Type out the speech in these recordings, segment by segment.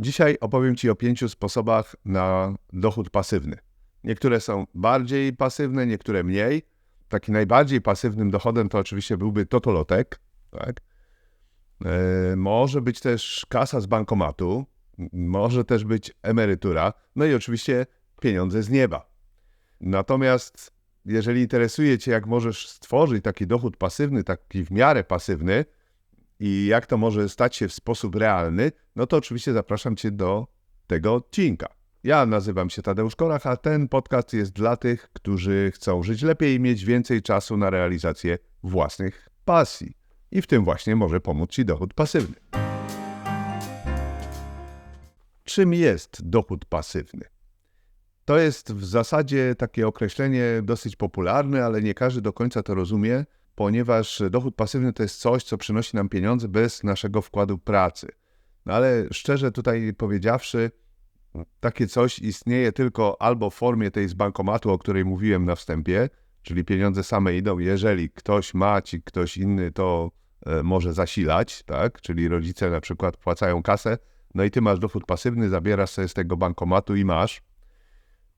Dzisiaj opowiem Ci o pięciu sposobach na dochód pasywny. Niektóre są bardziej pasywne, niektóre mniej. Taki najbardziej pasywnym dochodem to oczywiście byłby totolotek. Tak? E, może być też kasa z bankomatu, może też być emerytura, no i oczywiście pieniądze z nieba. Natomiast jeżeli interesuje Cię, jak możesz stworzyć taki dochód pasywny, taki w miarę pasywny i jak to może stać się w sposób realny, no to oczywiście zapraszam Cię do tego odcinka. Ja nazywam się Tadeusz Korach, a ten podcast jest dla tych, którzy chcą żyć lepiej i mieć więcej czasu na realizację własnych pasji. I w tym właśnie może pomóc Ci dochód pasywny. Czym jest dochód pasywny? To jest w zasadzie takie określenie dosyć popularne, ale nie każdy do końca to rozumie, ponieważ dochód pasywny to jest coś, co przynosi nam pieniądze bez naszego wkładu pracy. No ale szczerze tutaj powiedziawszy, takie coś istnieje tylko albo w formie tej z bankomatu, o której mówiłem na wstępie, czyli pieniądze same idą, jeżeli ktoś ma ci, ktoś inny to e, może zasilać, tak? Czyli rodzice na przykład płacają kasę, no i ty masz dochód pasywny, zabierasz sobie z tego bankomatu i masz.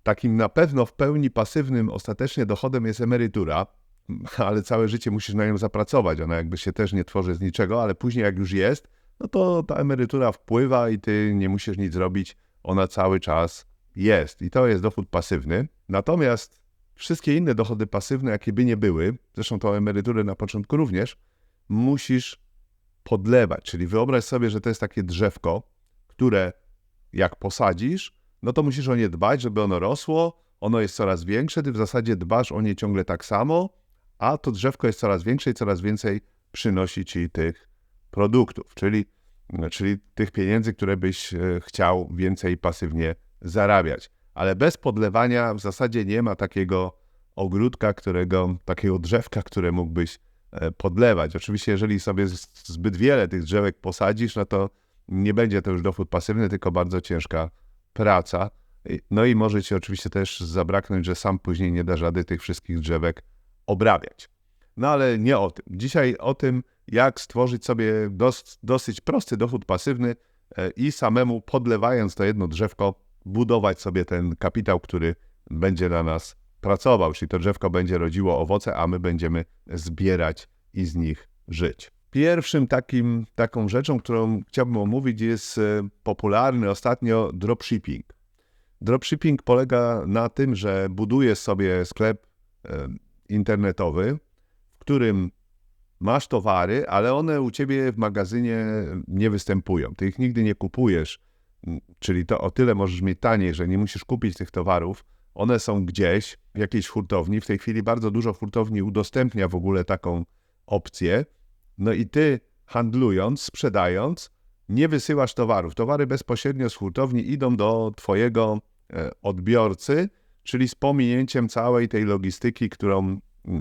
Takim na pewno w pełni pasywnym ostatecznie dochodem jest emerytura, ale całe życie musisz na nią zapracować. Ona jakby się też nie tworzy z niczego, ale później jak już jest, no to ta emerytura wpływa i ty nie musisz nic zrobić, ona cały czas jest. I to jest dochód pasywny. Natomiast wszystkie inne dochody pasywne, jakie by nie były, zresztą to emerytury na początku również, musisz podlewać. Czyli wyobraź sobie, że to jest takie drzewko, które jak posadzisz, no to musisz o nie dbać, żeby ono rosło, ono jest coraz większe, ty w zasadzie dbasz o nie ciągle tak samo, a to drzewko jest coraz większe i coraz więcej przynosi ci tych produktów, czyli, czyli tych pieniędzy, które byś e, chciał więcej pasywnie zarabiać. Ale bez podlewania w zasadzie nie ma takiego ogródka, którego, takiego drzewka, które mógłbyś e, podlewać. Oczywiście, jeżeli sobie zbyt wiele tych drzewek posadzisz, no to nie będzie to już dochód pasywny, tylko bardzo ciężka praca. No i może ci oczywiście też zabraknąć, że sam później nie dasz rady tych wszystkich drzewek obrabiać. No ale nie o tym. Dzisiaj o tym, jak stworzyć sobie dos, dosyć prosty dochód pasywny e, i samemu podlewając to jedno drzewko, budować sobie ten kapitał, który będzie na nas pracował, czyli to drzewko będzie rodziło owoce, a my będziemy zbierać i z nich żyć. Pierwszym takim, taką rzeczą, którą chciałbym omówić, jest e, popularny ostatnio dropshipping. Dropshipping polega na tym, że budujesz sobie sklep e, internetowy, w którym masz towary, ale one u ciebie w magazynie nie występują. Ty ich nigdy nie kupujesz, czyli to o tyle możesz mieć taniej, że nie musisz kupić tych towarów. One są gdzieś w jakiejś hurtowni. W tej chwili bardzo dużo hurtowni udostępnia w ogóle taką opcję no i ty handlując, sprzedając, nie wysyłasz towarów. Towary bezpośrednio z hurtowni idą do twojego e, odbiorcy, czyli z pominięciem całej tej logistyki, którą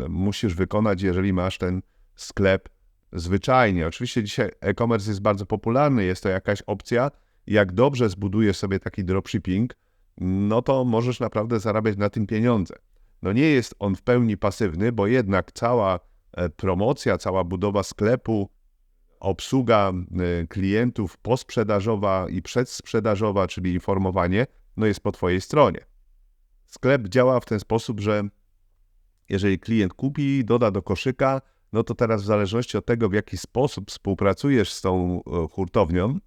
musisz wykonać, jeżeli masz ten sklep zwyczajnie. Oczywiście dzisiaj e-commerce jest bardzo popularny, jest to jakaś opcja. Jak dobrze zbudujesz sobie taki dropshipping, no to możesz naprawdę zarabiać na tym pieniądze. No nie jest on w pełni pasywny, bo jednak cała E, promocja, cała budowa sklepu, obsługa e, klientów posprzedażowa i przedsprzedażowa, czyli informowanie, no jest po Twojej stronie. Sklep działa w ten sposób, że jeżeli klient kupi, doda do koszyka, no to teraz w zależności od tego, w jaki sposób współpracujesz z tą e, hurtownią,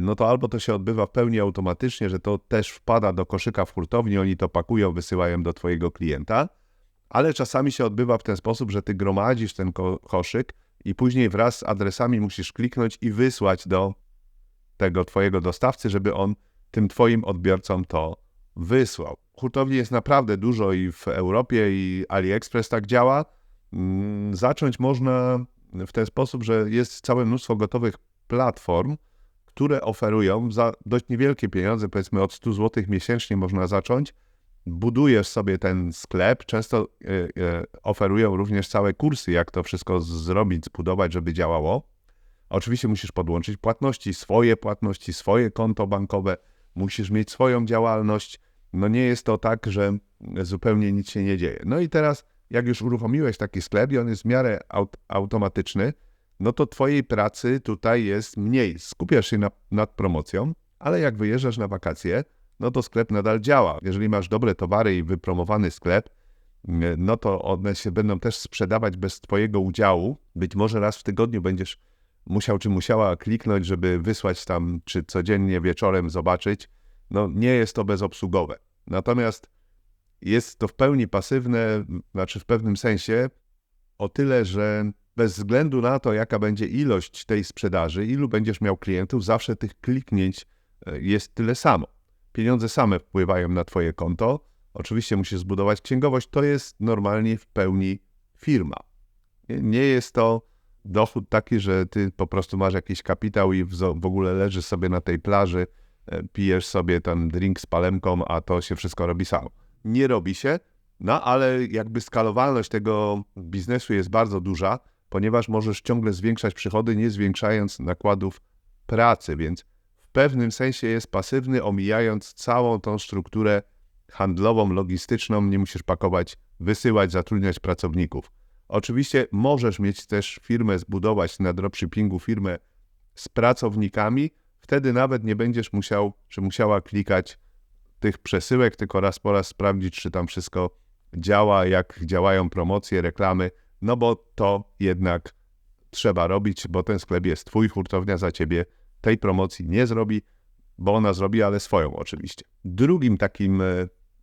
no to albo to się odbywa w pełni automatycznie, że to też wpada do koszyka w hurtowni, oni to pakują, wysyłają do Twojego klienta, ale czasami się odbywa w ten sposób, że ty gromadzisz ten ko koszyk i później wraz z adresami musisz kliknąć i wysłać do tego twojego dostawcy, żeby on tym twoim odbiorcom to wysłał. Hurtowni jest naprawdę dużo i w Europie i AliExpress tak działa. Mm, zacząć można w ten sposób, że jest całe mnóstwo gotowych platform, które oferują za dość niewielkie pieniądze, powiedzmy od 100 zł miesięcznie można zacząć, budujesz sobie ten sklep, często e, e, oferują również całe kursy, jak to wszystko zrobić, zbudować, żeby działało. Oczywiście musisz podłączyć płatności, swoje płatności, swoje konto bankowe, musisz mieć swoją działalność. No nie jest to tak, że zupełnie nic się nie dzieje. No i teraz, jak już uruchomiłeś taki sklep i on jest w miarę aut automatyczny, no to twojej pracy tutaj jest mniej. Skupiasz się na, nad promocją, Ale jak wyjeżdżasz na wakacje, no to sklep nadal działa. Jeżeli masz dobre towary i wypromowany sklep, no to one się będą też sprzedawać bez Twojego udziału. Być może raz w tygodniu będziesz musiał czy musiała kliknąć, żeby wysłać tam, czy codziennie wieczorem zobaczyć. No nie jest to bezobsługowe. Natomiast jest to w pełni pasywne, znaczy w pewnym sensie o tyle, że bez względu na to, jaka będzie ilość tej sprzedaży, ilu będziesz miał klientów, zawsze tych kliknięć e, jest tyle samo. Pieniądze same wpływają na Twoje konto. Oczywiście musisz zbudować księgowość. To jest normalnie w pełni firma. Nie jest to dochód taki, że ty po prostu masz jakiś kapitał i w ogóle leżysz sobie na tej plaży, pijesz sobie ten drink z palemką, a to się wszystko robi samo. Nie robi się, no ale jakby skalowalność tego biznesu jest bardzo duża, ponieważ możesz ciągle zwiększać przychody, nie zwiększając nakładów pracy, więc w pewnym sensie jest pasywny, omijając całą tą strukturę handlową, logistyczną, nie musisz pakować, wysyłać, zatrudniać pracowników. Oczywiście możesz mieć też firmę, zbudować na dropshippingu firmę z pracownikami, wtedy nawet nie będziesz musiał, czy musiała klikać tych przesyłek, tylko raz po raz sprawdzić, czy tam wszystko działa, jak działają promocje, reklamy, no bo to jednak trzeba robić, bo ten sklep jest twój, hurtownia za ciebie tej promocji nie zrobi, bo ona zrobi, ale swoją oczywiście. Drugim takim e,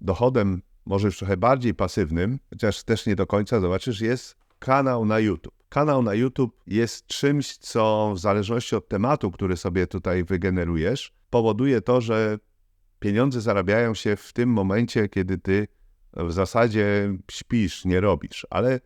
dochodem, może już trochę bardziej pasywnym, chociaż też nie do końca, zobaczysz, jest kanał na YouTube. Kanał na YouTube jest czymś, co w zależności od tematu, który sobie tutaj wygenerujesz, powoduje to, że pieniądze zarabiają się w tym momencie, kiedy ty w zasadzie śpisz, nie robisz. Ale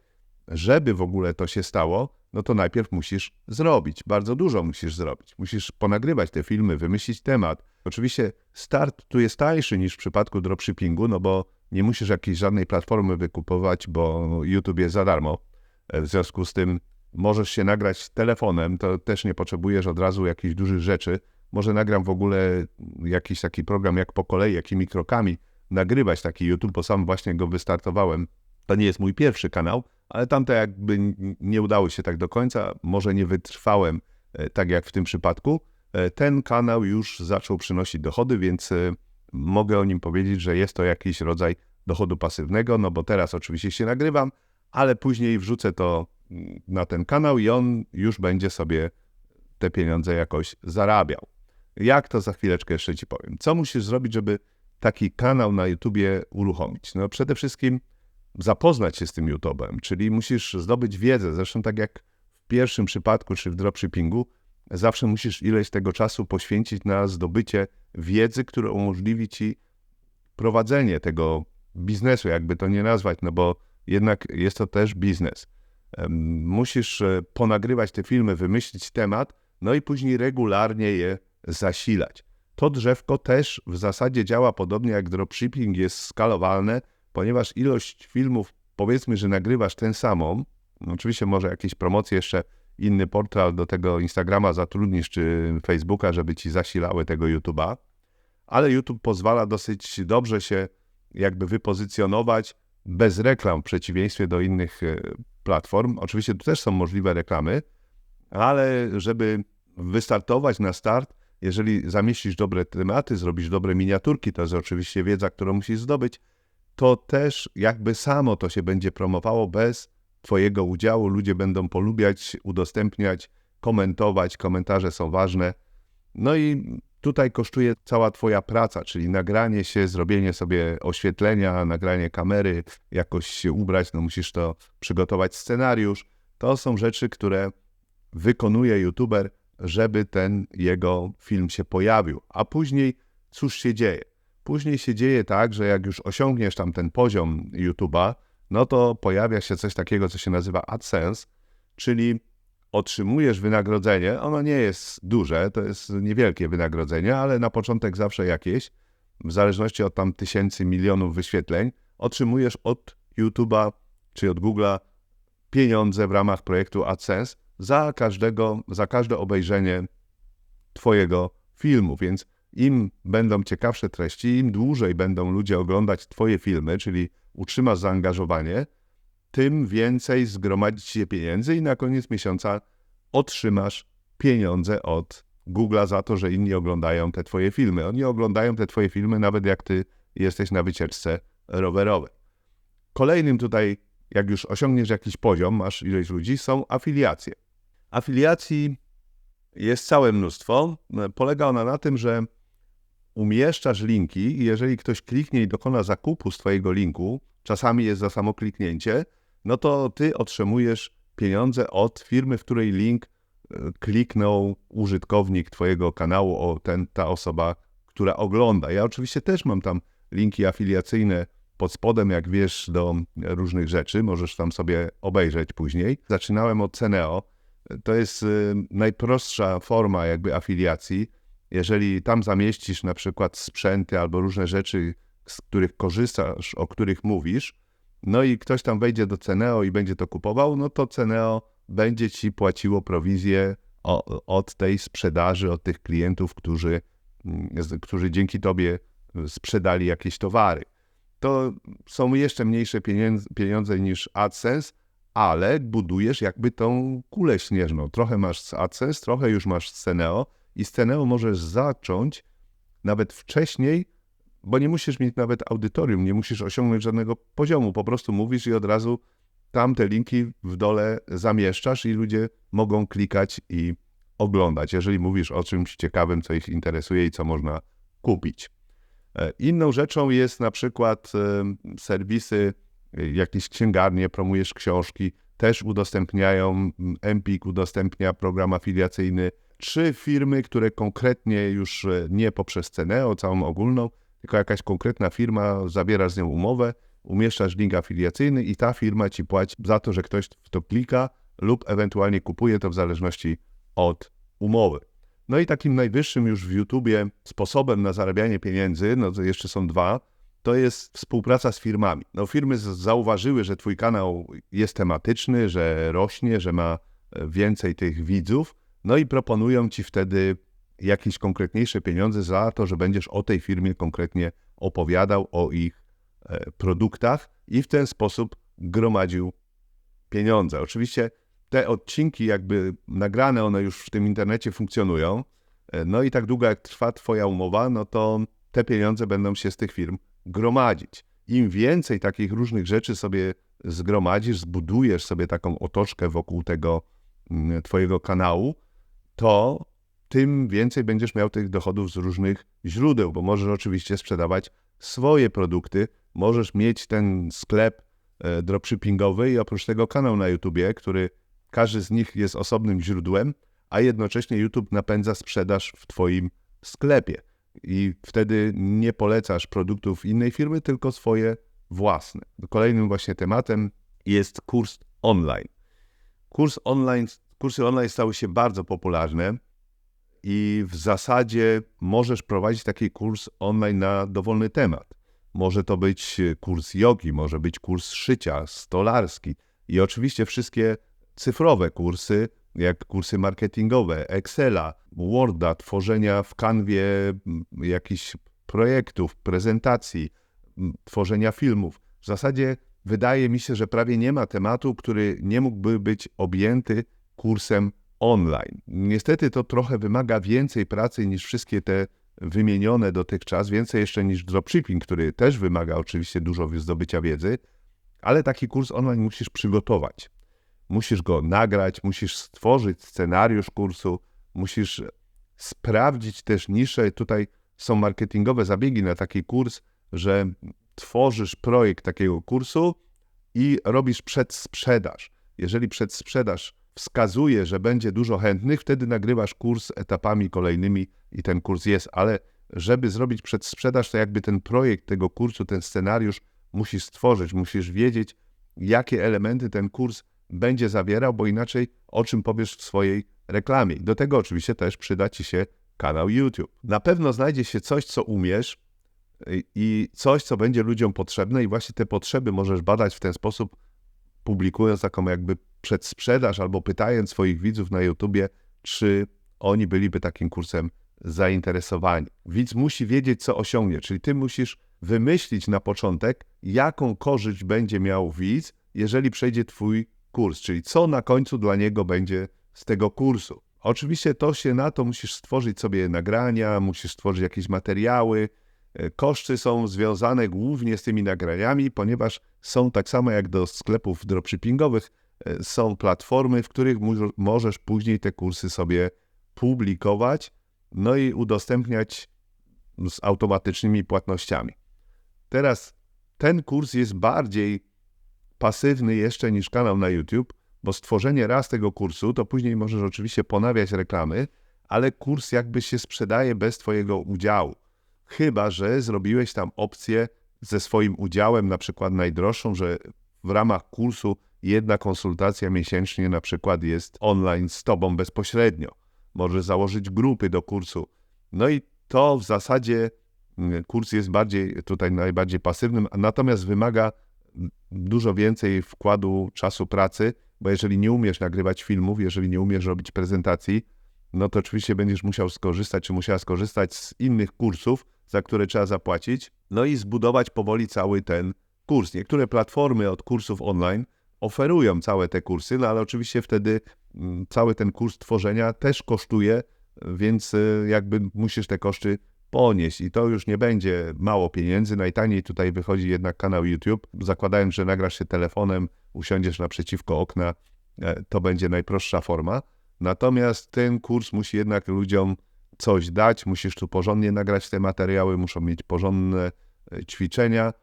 żeby w ogóle to się stało, no to najpierw musisz zrobić. Bardzo dużo musisz zrobić. Musisz ponagrywać te filmy, wymyślić temat. Oczywiście start tu jest tańszy niż w przypadku dropshippingu, no bo nie musisz jakiejś żadnej platformy wykupować, bo YouTube jest za darmo. E, w związku z tym możesz się nagrać telefonem, to też nie potrzebujesz od razu jakichś dużych rzeczy. Może nagram w ogóle jakiś taki program jak po kolei, jakimi krokami nagrywać taki YouTube, bo sam właśnie go wystartowałem. To nie jest mój pierwszy kanał, ale tamte jakby nie udało się tak do końca, może nie wytrwałem e, tak jak w tym przypadku. E, ten kanał już zaczął przynosić dochody, więc mogę o nim powiedzieć, że jest to jakiś rodzaj dochodu pasywnego, no bo teraz oczywiście się nagrywam, ale później wrzucę to na ten kanał i on już będzie sobie te pieniądze jakoś zarabiał. Jak to za chwileczkę jeszcze Ci powiem. Co musisz zrobić, żeby taki kanał na YouTubie uruchomić? No przede wszystkim zapoznać się z tym YouTube'em, czyli musisz zdobyć wiedzę. Zresztą tak jak w pierwszym przypadku, czy w dropshippingu, zawsze musisz ileś tego czasu poświęcić na zdobycie wiedzy, która umożliwi Ci prowadzenie tego biznesu, jakby to nie nazwać, no bo jednak jest to też biznes. Musisz e, ponagrywać te filmy, wymyślić temat, no i później regularnie je zasilać. To drzewko też w zasadzie działa podobnie jak dropshipping, jest skalowalne, ponieważ ilość filmów, powiedzmy, że nagrywasz tę samą, oczywiście może jakieś promocje jeszcze, inny portal do tego Instagrama zatrudnisz, czy Facebooka, żeby ci zasilały tego YouTube'a, ale YouTube pozwala dosyć dobrze się jakby wypozycjonować, bez reklam, w przeciwieństwie do innych e, platform. Oczywiście tu też są możliwe reklamy, ale żeby wystartować na start, jeżeli zamieścisz dobre tematy, zrobisz dobre miniaturki, to jest oczywiście wiedza, którą musisz zdobyć, to też jakby samo to się będzie promowało bez Twojego udziału. Ludzie będą polubiać, udostępniać, komentować, komentarze są ważne. No i Tutaj kosztuje cała Twoja praca, czyli nagranie się, zrobienie sobie oświetlenia, nagranie kamery, jakoś się ubrać, no musisz to przygotować scenariusz. To są rzeczy, które wykonuje YouTuber, żeby ten jego film się pojawił. A później cóż się dzieje? Później się dzieje tak, że jak już osiągniesz tam ten poziom YouTube'a, no to pojawia się coś takiego, co się nazywa AdSense, czyli otrzymujesz wynagrodzenie, ono nie jest duże, to jest niewielkie wynagrodzenie, ale na początek zawsze jakieś, w zależności od tam tysięcy, milionów wyświetleń, otrzymujesz od YouTube'a czy od Google'a pieniądze w ramach projektu AdSense za każdego, za każde obejrzenie Twojego filmu, więc im będą ciekawsze treści, im dłużej będą ludzie oglądać Twoje filmy, czyli utrzymasz zaangażowanie, tym więcej zgromadzić się pieniędzy i na koniec miesiąca otrzymasz pieniądze od Google'a za to, że inni oglądają te twoje filmy. Oni oglądają te twoje filmy nawet jak ty jesteś na wycieczce rowerowej. Kolejnym tutaj, jak już osiągniesz jakiś poziom, masz ilość ludzi, są afiliacje. Afiliacji jest całe mnóstwo. Polega ona na tym, że umieszczasz linki i jeżeli ktoś kliknie i dokona zakupu z twojego linku, czasami jest za samo kliknięcie, no to ty otrzymujesz pieniądze od firmy, w której link e, kliknął użytkownik twojego kanału, o ten, ta osoba, która ogląda. Ja oczywiście też mam tam linki afiliacyjne pod spodem, jak wiesz, do różnych rzeczy. Możesz tam sobie obejrzeć później. Zaczynałem od Ceneo. To jest y, najprostsza forma jakby afiliacji. Jeżeli tam zamieścisz na przykład sprzęty albo różne rzeczy, z których korzystasz, o których mówisz, no i ktoś tam wejdzie do Ceneo i będzie to kupował, no to Ceneo będzie ci płaciło prowizję od tej sprzedaży, od tych klientów, którzy, którzy dzięki tobie sprzedali jakieś towary. To są jeszcze mniejsze pieniądze, pieniądze niż AdSense, ale budujesz jakby tą kulę śnieżną. Trochę masz z AdSense, trochę już masz z Ceneo i z Ceneo możesz zacząć nawet wcześniej, bo nie musisz mieć nawet audytorium, nie musisz osiągnąć żadnego poziomu. Po prostu mówisz i od razu tam te linki w dole zamieszczasz i ludzie mogą klikać i oglądać, jeżeli mówisz o czymś ciekawym, co ich interesuje i co można kupić. E, inną rzeczą jest na przykład e, serwisy, e, jakieś księgarnie, promujesz książki, też udostępniają, Empik udostępnia program afiliacyjny, czy firmy, które konkretnie już nie poprzez cenę, o całą ogólną, tylko jakaś konkretna firma, zabierasz z nią umowę, umieszczasz link afiliacyjny i ta firma ci płaci za to, że ktoś w to klika lub ewentualnie kupuje to w zależności od umowy. No i takim najwyższym już w YouTubie sposobem na zarabianie pieniędzy, no to jeszcze są dwa, to jest współpraca z firmami. No firmy zauważyły, że twój kanał jest tematyczny, że rośnie, że ma e, więcej tych widzów, no i proponują ci wtedy jakieś konkretniejsze pieniądze za to, że będziesz o tej firmie konkretnie opowiadał, o ich e, produktach i w ten sposób gromadził pieniądze. Oczywiście te odcinki jakby nagrane, one już w tym internecie funkcjonują. E, no i tak długo jak trwa twoja umowa, no to te pieniądze będą się z tych firm gromadzić. Im więcej takich różnych rzeczy sobie zgromadzisz, zbudujesz sobie taką otoczkę wokół tego mm, twojego kanału, to tym więcej będziesz miał tych dochodów z różnych źródeł, bo możesz oczywiście sprzedawać swoje produkty, możesz mieć ten sklep e, dropshippingowy i oprócz tego kanał na YouTubie, który każdy z nich jest osobnym źródłem, a jednocześnie YouTube napędza sprzedaż w Twoim sklepie. I wtedy nie polecasz produktów innej firmy, tylko swoje własne. Kolejnym właśnie tematem jest kurs online. Kurs online, kursy online stały się bardzo popularne i w zasadzie możesz prowadzić taki kurs online na dowolny temat. Może to być kurs jogi, może być kurs szycia, stolarski i oczywiście wszystkie cyfrowe kursy, jak kursy marketingowe, Excela, Worda, tworzenia w kanwie jakichś projektów, prezentacji, tworzenia filmów. W zasadzie wydaje mi się, że prawie nie ma tematu, który nie mógłby być objęty kursem online. Niestety to trochę wymaga więcej pracy niż wszystkie te wymienione dotychczas, więcej jeszcze niż dropshipping, który też wymaga oczywiście dużo zdobycia wiedzy, ale taki kurs online musisz przygotować. Musisz go nagrać, musisz stworzyć scenariusz kursu, musisz sprawdzić też niszę. Tutaj są marketingowe zabiegi na taki kurs, że tworzysz projekt takiego kursu i robisz przedsprzedaż. Jeżeli przedsprzedaż wskazuje, że będzie dużo chętnych, wtedy nagrywasz kurs etapami kolejnymi i ten kurs jest, ale żeby zrobić przedsprzedaż, to jakby ten projekt tego kursu, ten scenariusz musisz stworzyć, musisz wiedzieć, jakie elementy ten kurs będzie zawierał, bo inaczej o czym powiesz w swojej reklamie. Do tego oczywiście też przyda Ci się kanał YouTube. Na pewno znajdzie się coś, co umiesz i coś, co będzie ludziom potrzebne i właśnie te potrzeby możesz badać w ten sposób, publikując taką jakby przedsprzedaż albo pytając swoich widzów na YouTubie, czy oni byliby takim kursem zainteresowani. Widz musi wiedzieć, co osiągnie, czyli ty musisz wymyślić na początek, jaką korzyść będzie miał widz, jeżeli przejdzie twój kurs, czyli co na końcu dla niego będzie z tego kursu. Oczywiście to się na to musisz stworzyć sobie nagrania, musisz stworzyć jakieś materiały. E, koszty są związane głównie z tymi nagraniami, ponieważ są tak samo jak do sklepów dropshippingowych, e, są platformy, w których możesz później te kursy sobie publikować, no i udostępniać z automatycznymi płatnościami. Teraz ten kurs jest bardziej pasywny jeszcze niż kanał na YouTube, bo stworzenie raz tego kursu, to później możesz oczywiście ponawiać reklamy, ale kurs jakby się sprzedaje bez Twojego udziału. Chyba, że zrobiłeś tam opcję ze swoim udziałem, na przykład najdroższą, że w ramach kursu jedna konsultacja miesięcznie na przykład jest online z Tobą bezpośrednio. Możesz założyć grupy do kursu. No i to w zasadzie mm, kurs jest bardziej tutaj najbardziej pasywnym, natomiast wymaga dużo więcej wkładu czasu pracy, bo jeżeli nie umiesz nagrywać filmów, jeżeli nie umiesz robić prezentacji, no to oczywiście będziesz musiał skorzystać, czy musiała skorzystać z innych kursów, za które trzeba zapłacić, no i zbudować powoli cały ten kurs. Niektóre platformy od kursów online oferują całe te kursy, no ale oczywiście wtedy mm, cały ten kurs tworzenia też kosztuje, więc y, jakby musisz te koszty ponieść i to już nie będzie mało pieniędzy. Najtaniej tutaj wychodzi jednak kanał YouTube. Zakładając, że nagrasz się telefonem, usiądziesz naprzeciwko okna, e, to będzie najprostsza forma. Natomiast ten kurs musi jednak ludziom coś dać, musisz tu porządnie nagrać te materiały, muszą mieć porządne e, ćwiczenia,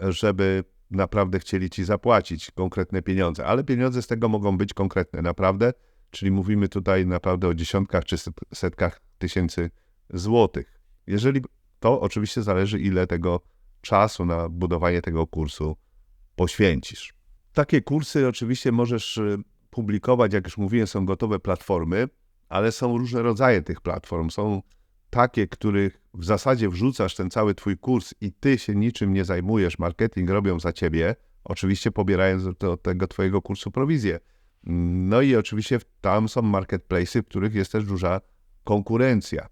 żeby naprawdę chcieli ci zapłacić konkretne pieniądze. Ale pieniądze z tego mogą być konkretne, naprawdę. Czyli mówimy tutaj naprawdę o dziesiątkach czy setkach tysięcy złotych. Jeżeli to oczywiście zależy, ile tego czasu na budowanie tego kursu poświęcisz. Takie kursy oczywiście możesz y, publikować, jak już mówiłem, są gotowe platformy, ale są różne rodzaje tych platform. Są takie, których w zasadzie wrzucasz ten cały twój kurs i ty się niczym nie zajmujesz, marketing robią za ciebie, oczywiście pobierając od tego twojego kursu prowizję. No i oczywiście tam są marketplace, w których jest też duża konkurencja.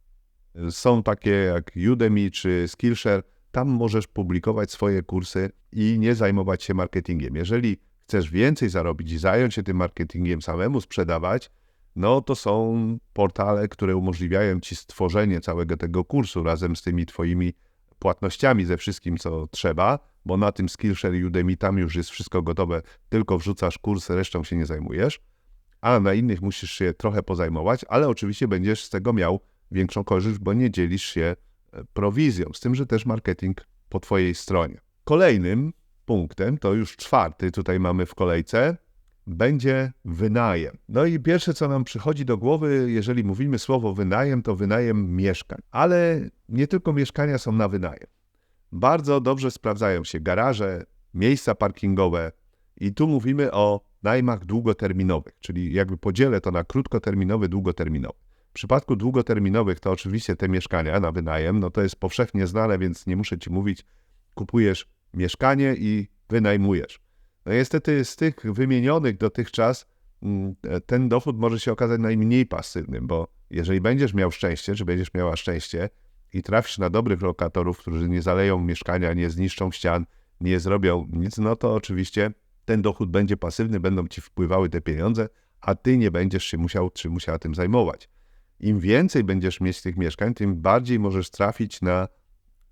Są takie jak Udemy czy Skillshare, tam możesz publikować swoje kursy i nie zajmować się marketingiem. Jeżeli chcesz więcej zarobić i zająć się tym marketingiem samemu, sprzedawać, no to są portale, które umożliwiają ci stworzenie całego tego kursu razem z tymi twoimi płatnościami, ze wszystkim, co trzeba, bo na tym Skillshare i Udemy tam już jest wszystko gotowe, tylko wrzucasz kurs, resztą się nie zajmujesz, a na innych musisz się trochę pozajmować, ale oczywiście będziesz z tego miał większą korzyść, bo nie dzielisz się e, prowizją, z tym, że też marketing po twojej stronie. Kolejnym punktem, to już czwarty tutaj mamy w kolejce, będzie wynajem. No i pierwsze, co nam przychodzi do głowy, jeżeli mówimy słowo wynajem, to wynajem mieszkań. Ale nie tylko mieszkania są na wynajem. Bardzo dobrze sprawdzają się garaże, miejsca parkingowe i tu mówimy o najmach długoterminowych, czyli jakby podzielę to na krótkoterminowy, długoterminowy. W przypadku długoterminowych to oczywiście te mieszkania na wynajem, no to jest powszechnie znane, więc nie muszę ci mówić, kupujesz mieszkanie i wynajmujesz. No niestety z tych wymienionych dotychczas mm, ten dochód może się okazać najmniej pasywnym, bo jeżeli będziesz miał szczęście, czy będziesz miała szczęście i trafisz na dobrych lokatorów, którzy nie zaleją mieszkania, nie zniszczą ścian, nie zrobią nic, no to oczywiście ten dochód będzie pasywny, będą ci wpływały te pieniądze, a ty nie będziesz się musiał czy musiała tym zajmować. Im więcej będziesz mieć tych mieszkań, tym bardziej możesz trafić na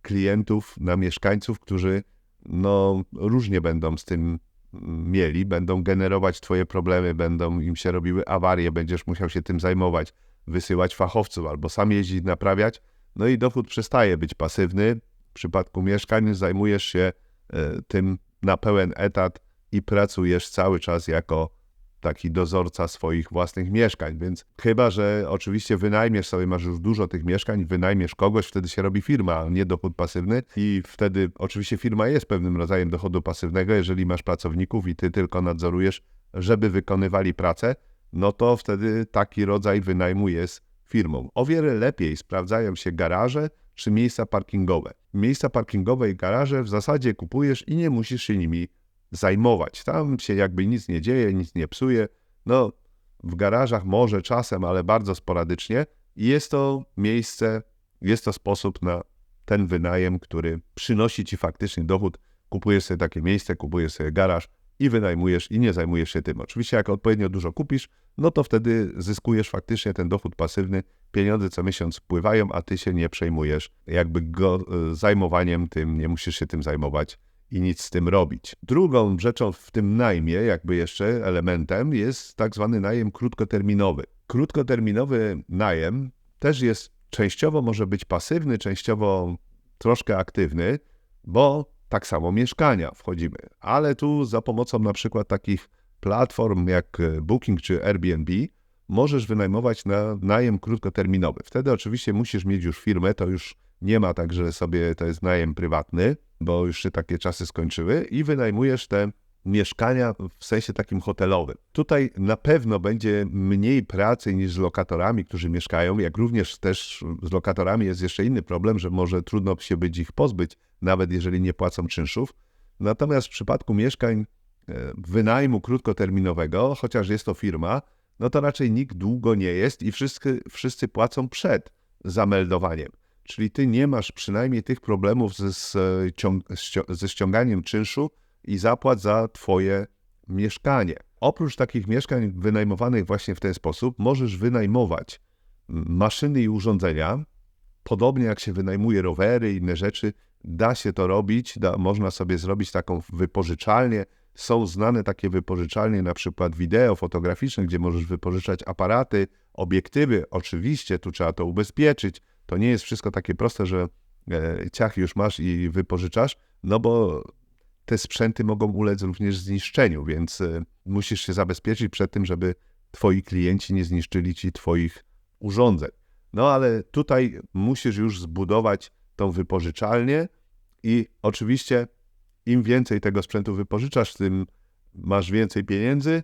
klientów, na mieszkańców, którzy no, różnie będą z tym mieli, będą generować Twoje problemy, będą im się robiły awarie, będziesz musiał się tym zajmować, wysyłać fachowców albo sam jeździć, naprawiać. No i dochód przestaje być pasywny. W przypadku mieszkań zajmujesz się e, tym na pełen etat i pracujesz cały czas jako taki dozorca swoich własnych mieszkań, więc chyba, że oczywiście wynajmiesz sobie, masz już dużo tych mieszkań, wynajmiesz kogoś, wtedy się robi firma, a nie dochód pasywny i wtedy oczywiście firma jest pewnym rodzajem dochodu pasywnego, jeżeli masz pracowników i ty tylko nadzorujesz, żeby wykonywali pracę, no to wtedy taki rodzaj wynajmu jest firmą. O wiele lepiej sprawdzają się garaże czy miejsca parkingowe. Miejsca parkingowe i garaże w zasadzie kupujesz i nie musisz się nimi zajmować. Tam się jakby nic nie dzieje, nic nie psuje. No, w garażach może czasem, ale bardzo sporadycznie. I jest to miejsce, jest to sposób na ten wynajem, który przynosi ci faktycznie dochód. Kupujesz sobie takie miejsce, kupujesz sobie garaż i wynajmujesz i nie zajmujesz się tym. Oczywiście jak odpowiednio dużo kupisz, no to wtedy zyskujesz faktycznie ten dochód pasywny, pieniądze co miesiąc wpływają, a ty się nie przejmujesz jakby go, e, zajmowaniem tym, nie musisz się tym zajmować i nic z tym robić. Drugą rzeczą w tym najmie, jakby jeszcze elementem, jest tak zwany najem krótkoterminowy. Krótkoterminowy najem też jest częściowo może być pasywny, częściowo troszkę aktywny, bo tak samo mieszkania wchodzimy, ale tu za pomocą na przykład takich platform jak Booking czy Airbnb możesz wynajmować na najem krótkoterminowy. Wtedy oczywiście musisz mieć już firmę, to już nie ma tak, że sobie to jest najem prywatny, bo już się takie czasy skończyły i wynajmujesz te mieszkania w sensie takim hotelowym. Tutaj na pewno będzie mniej pracy niż z lokatorami, którzy mieszkają, jak również też z lokatorami jest jeszcze inny problem, że może trudno się być ich pozbyć, nawet jeżeli nie płacą czynszów. Natomiast w przypadku mieszkań e, wynajmu krótkoterminowego, chociaż jest to firma, no to raczej nikt długo nie jest i wszyscy, wszyscy płacą przed zameldowaniem. Czyli ty nie masz przynajmniej tych problemów ze, ze ściąganiem czynszu i zapłat za twoje mieszkanie. Oprócz takich mieszkań wynajmowanych właśnie w ten sposób, możesz wynajmować maszyny i urządzenia. Podobnie jak się wynajmuje rowery i inne rzeczy, da się to robić, da, można sobie zrobić taką wypożyczalnię. Są znane takie wypożyczalnie, na przykład wideo fotograficzne, gdzie możesz wypożyczać aparaty, obiektywy. Oczywiście tu trzeba to ubezpieczyć, to nie jest wszystko takie proste, że e, ciach już masz i wypożyczasz, no bo te sprzęty mogą ulec również zniszczeniu, więc e, musisz się zabezpieczyć przed tym, żeby twoi klienci nie zniszczyli ci twoich urządzeń. No ale tutaj musisz już zbudować tą wypożyczalnię i oczywiście im więcej tego sprzętu wypożyczasz, tym masz więcej pieniędzy.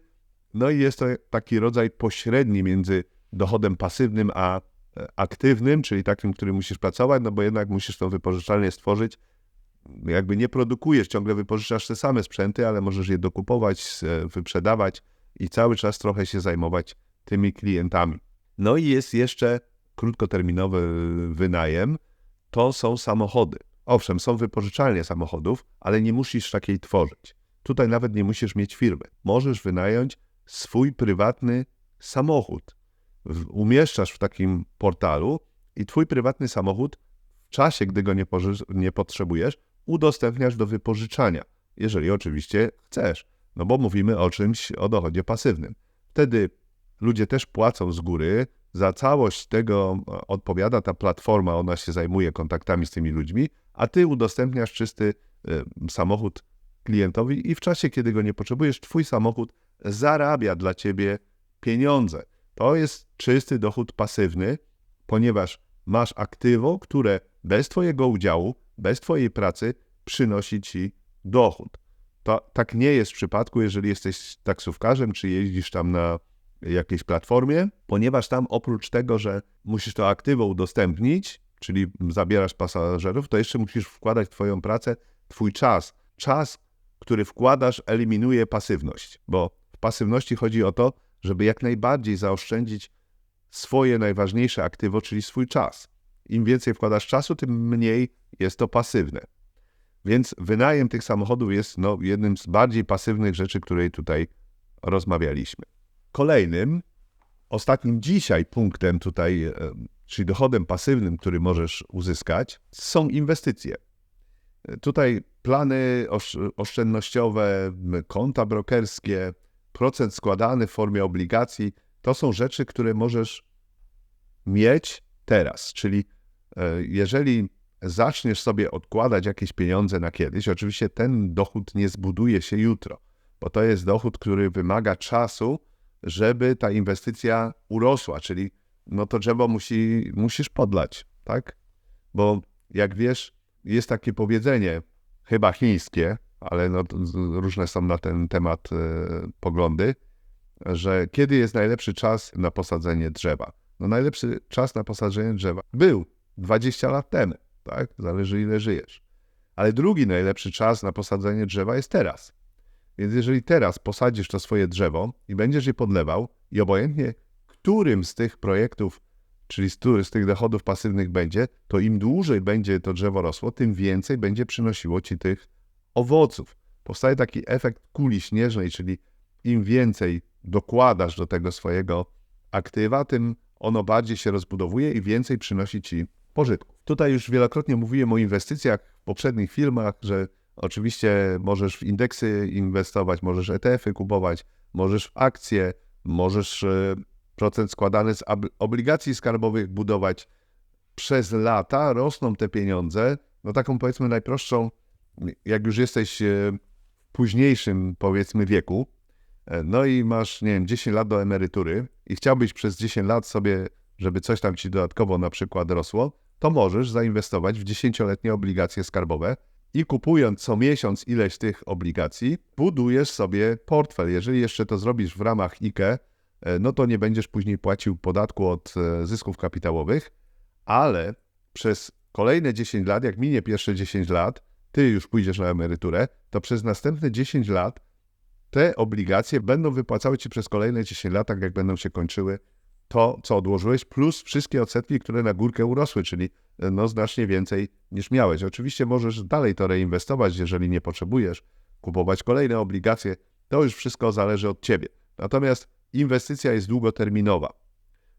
No i jest to taki rodzaj pośredni między dochodem pasywnym a aktywnym, czyli takim, który musisz pracować, no bo jednak musisz tą wypożyczalnię stworzyć. Jakby nie produkujesz, ciągle wypożyczasz te same sprzęty, ale możesz je dokupować, wyprzedawać i cały czas trochę się zajmować tymi klientami. No i jest jeszcze krótkoterminowy wynajem, to są samochody. Owszem, są wypożyczalnie samochodów, ale nie musisz takiej tworzyć. Tutaj nawet nie musisz mieć firmy. Możesz wynająć swój prywatny samochód umieszczasz w takim portalu i twój prywatny samochód w czasie, gdy go nie, nie potrzebujesz, udostępniasz do wypożyczania, jeżeli oczywiście chcesz, no bo mówimy o czymś, o dochodzie pasywnym. Wtedy ludzie też płacą z góry, za całość tego odpowiada ta platforma, ona się zajmuje kontaktami z tymi ludźmi, a ty udostępniasz czysty samochód klientowi i w czasie, kiedy go nie potrzebujesz, twój samochód zarabia dla ciebie pieniądze. To jest czysty dochód pasywny, ponieważ masz aktywo, które bez Twojego udziału, bez Twojej pracy przynosi Ci dochód. To tak nie jest w przypadku, jeżeli jesteś taksówkarzem, czy jeździsz tam na jakiejś platformie, ponieważ tam oprócz tego, że musisz to aktywo udostępnić, czyli zabierasz pasażerów, to jeszcze musisz wkładać Twoją pracę Twój czas. Czas, który wkładasz, eliminuje pasywność, bo w pasywności chodzi o to, żeby jak najbardziej zaoszczędzić swoje najważniejsze aktywo, czyli swój czas. Im więcej wkładasz czasu, tym mniej jest to pasywne. Więc wynajem tych samochodów jest no, jednym z bardziej pasywnych rzeczy, której tutaj rozmawialiśmy. Kolejnym, ostatnim dzisiaj punktem tutaj, e, czyli dochodem pasywnym, który możesz uzyskać, są inwestycje. Tutaj plany oszczędnościowe, konta brokerskie, procent składany w formie obligacji, to są rzeczy, które możesz mieć teraz. Czyli e, jeżeli zaczniesz sobie odkładać jakieś pieniądze na kiedyś, oczywiście ten dochód nie zbuduje się jutro, bo to jest dochód, który wymaga czasu, żeby ta inwestycja urosła, czyli no to drzewo musi, musisz podlać, tak? Bo jak wiesz, jest takie powiedzenie, chyba chińskie, ale no, różne są na ten temat e, poglądy, że kiedy jest najlepszy czas na posadzenie drzewa? No najlepszy czas na posadzenie drzewa był 20 lat temu, tak? Zależy ile żyjesz. Ale drugi najlepszy czas na posadzenie drzewa jest teraz. Więc jeżeli teraz posadzisz to swoje drzewo i będziesz je podlewał i obojętnie którym z tych projektów, czyli z, z tych dochodów pasywnych będzie, to im dłużej będzie to drzewo rosło, tym więcej będzie przynosiło ci tych owoców. powstaje taki efekt kuli śnieżnej, czyli im więcej dokładasz do tego swojego aktywa, tym ono bardziej się rozbudowuje i więcej przynosi ci pożytków. Tutaj już wielokrotnie mówiłem o inwestycjach w poprzednich filmach, że oczywiście możesz w indeksy inwestować, możesz ETF-y kupować, możesz w akcje, możesz e, procent składany z obligacji skarbowych budować. Przez lata rosną te pieniądze, no taką powiedzmy najprostszą, jak już jesteś e, w późniejszym powiedzmy wieku, e, no i masz, nie wiem, 10 lat do emerytury i chciałbyś przez 10 lat sobie, żeby coś tam ci dodatkowo na przykład rosło, to możesz zainwestować w 10-letnie obligacje skarbowe i kupując co miesiąc ileś tych obligacji, budujesz sobie portfel. Jeżeli jeszcze to zrobisz w ramach IKE, e, no to nie będziesz później płacił podatku od e, zysków kapitałowych, ale przez kolejne 10 lat, jak minie pierwsze 10 lat, ty już pójdziesz na emeryturę, to przez następne 10 lat te obligacje będą wypłacały ci przez kolejne 10 lat, tak jak będą się kończyły to, co odłożyłeś, plus wszystkie odsetki, które na górkę urosły, czyli no znacznie więcej niż miałeś. Oczywiście możesz dalej to reinwestować, jeżeli nie potrzebujesz, kupować kolejne obligacje, to już wszystko zależy od ciebie. Natomiast inwestycja jest długoterminowa.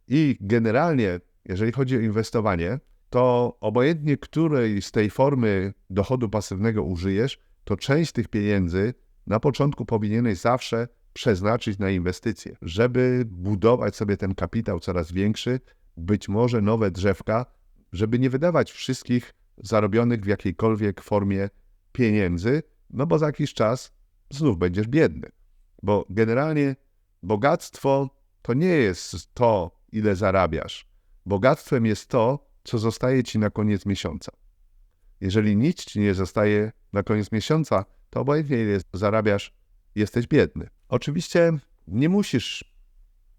I generalnie, jeżeli chodzi o inwestowanie, to obojętnie której z tej formy dochodu pasywnego użyjesz, to część tych pieniędzy na początku powinieneś zawsze przeznaczyć na inwestycje, żeby budować sobie ten kapitał coraz większy, być może nowe drzewka, żeby nie wydawać wszystkich zarobionych w jakiejkolwiek formie pieniędzy, no bo za jakiś czas znów będziesz biedny. Bo generalnie bogactwo to nie jest to, ile zarabiasz. Bogactwem jest to, co zostaje ci na koniec miesiąca. Jeżeli nic ci nie zostaje na koniec miesiąca, to obojętnie ile zarabiasz, jesteś biedny. Oczywiście nie musisz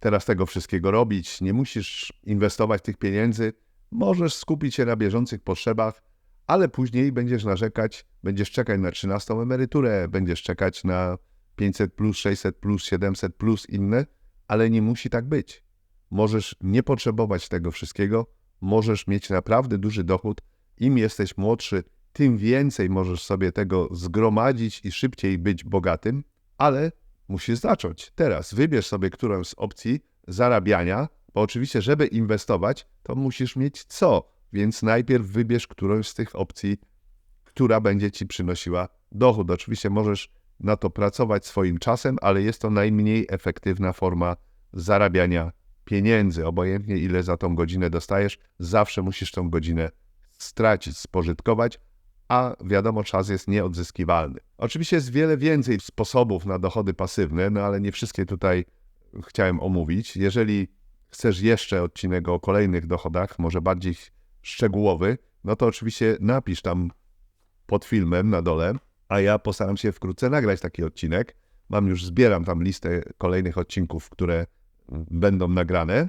teraz tego wszystkiego robić, nie musisz inwestować tych pieniędzy, możesz skupić się na bieżących potrzebach, ale później będziesz narzekać, będziesz czekać na 13 emeryturę, będziesz czekać na 500, plus, 600, plus, 700, plus inne, ale nie musi tak być. Możesz nie potrzebować tego wszystkiego, możesz mieć naprawdę duży dochód. Im jesteś młodszy, tym więcej możesz sobie tego zgromadzić i szybciej być bogatym, ale musisz zacząć teraz. Wybierz sobie którąś z opcji zarabiania, bo oczywiście, żeby inwestować, to musisz mieć co, więc najpierw wybierz którąś z tych opcji, która będzie ci przynosiła dochód. Oczywiście możesz na to pracować swoim czasem, ale jest to najmniej efektywna forma zarabiania pieniędzy. Obojętnie ile za tą godzinę dostajesz, zawsze musisz tą godzinę stracić, spożytkować, a wiadomo, czas jest nieodzyskiwalny. Oczywiście jest wiele więcej sposobów na dochody pasywne, no ale nie wszystkie tutaj chciałem omówić. Jeżeli chcesz jeszcze odcinek o kolejnych dochodach, może bardziej szczegółowy, no to oczywiście napisz tam pod filmem na dole, a ja postaram się wkrótce nagrać taki odcinek. Mam już, zbieram tam listę kolejnych odcinków, które będą nagrane.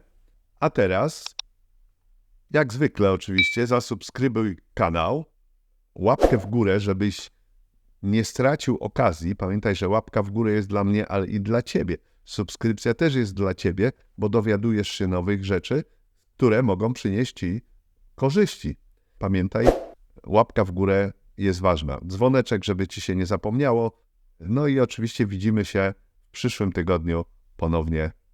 A teraz, jak zwykle oczywiście, zasubskrybuj kanał, łapkę w górę, żebyś nie stracił okazji. Pamiętaj, że łapka w górę jest dla mnie, ale i dla ciebie. Subskrypcja też jest dla ciebie, bo dowiadujesz się nowych rzeczy, które mogą przynieść ci korzyści. Pamiętaj, łapka w górę jest ważna. Dzwoneczek, żeby ci się nie zapomniało. No i oczywiście widzimy się w przyszłym tygodniu ponownie.